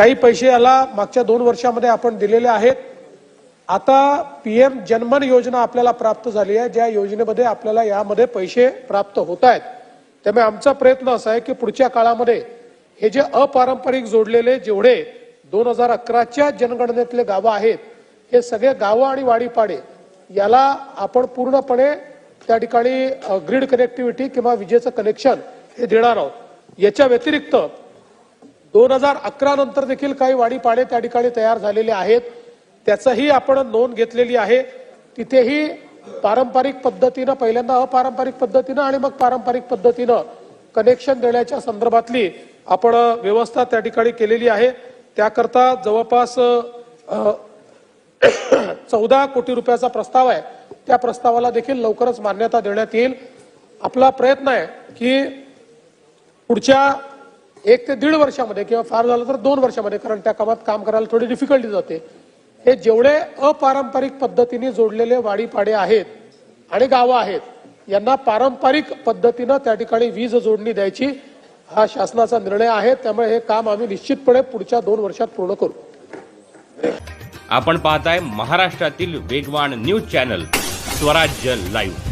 काही पैसे याला मागच्या दोन वर्षामध्ये आपण दिलेले आहेत. आता पीएम जनमन योजना आपल्याला प्राप्त झाली आहे. ज्या योजनेमध्ये आपल्याला यामध्ये पैसे प्राप्त होत आहेत. त्यामुळे आमचा प्रयत्न असा आहे की पुढच्या काळामध्ये हे जे अपारंपरिक जोडलेले जेवढे दोन हजार अकराच्या जनगणनेतले गावं आहेत हे सगळे गावं आणि वाडीपाडे याला आपण पूर्णपणे त्या ठिकाणी ग्रीड कनेक्टिव्हिटी किंवा विजेचं कनेक्शन हे देणार आहोत. याच्या व्यतिरिक्त दोन हजार अकरा नंतर देखील काही वाडीपाडे त्या ठिकाणी तयार झालेले आहेत. त्याचंही आपण नोंद घेतलेली आहे. तिथेही पारंपरिक पद्धतीनं पहिल्यांदा अपारंपरिक पद्धतीनं आणि मग पारंपरिक पद्धतीनं कनेक्शन देण्याच्या संदर्भातली आपण व्यवस्था त्या ठिकाणी केलेली आहे. त्याकरता जवळपास चौदा कोटी रुपयाचा प्रस्ताव आहे. त्या प्रस्तावाला देखील लवकरच मान्यता देण्यात येईल. आपला प्रयत्न आहे की पुढच्या एक ते दीड वर्षामध्ये किंवा फार झालं तर दोन वर्षामध्ये कारण त्या कामात काम करायला थोडी डिफिकल्टी जाते. हे जेवढे अपारंपरिक पद्धतीने जोडलेले वाडीपाडे आहेत आणि गावं आहेत यांना पारंपरिक पद्धतीनं त्या ठिकाणी वीज जोडणी द्यायची हा शासनाचा निर्णय आहे. त्यामुळे हे काम आम्ही निश्चितपणे पुढच्या दोन वर्षात पूर्ण करू. आपण पाहताय महाराष्ट्रातील वेगवान न्यूज चॅनल स्वराज्य लाईव्ह.